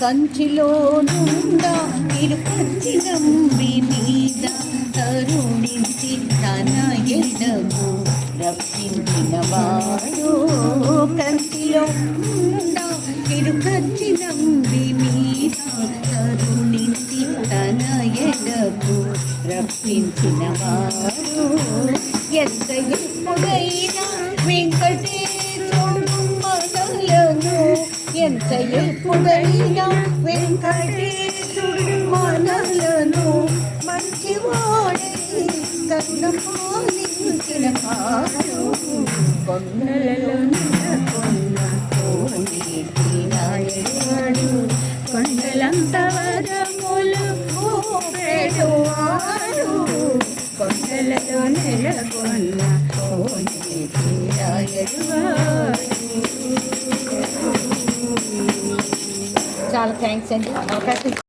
కంచిలో నుండా తిరుపతి నంబి మీద తరుణించి తన ఎడగు రప్పించిన వాడు. కంచిలో నుండా తిరుపతి నంబి మీద తరుణించి తన ఎడగు రప్పించిన వాడు ఎంత ఎప్పుడైనా వెంకటేశ్వరుడు మనలను ఎంత ఎప్పుడైనా వెంకటేశ్వరుడు మనలను మంచివాడై కరుణ పాలించిన వాడు కొండలలో నెలకొన్న కోనేటి నెలకొన్న చాలా థ్యాంక్స్ అండి. అవకాశం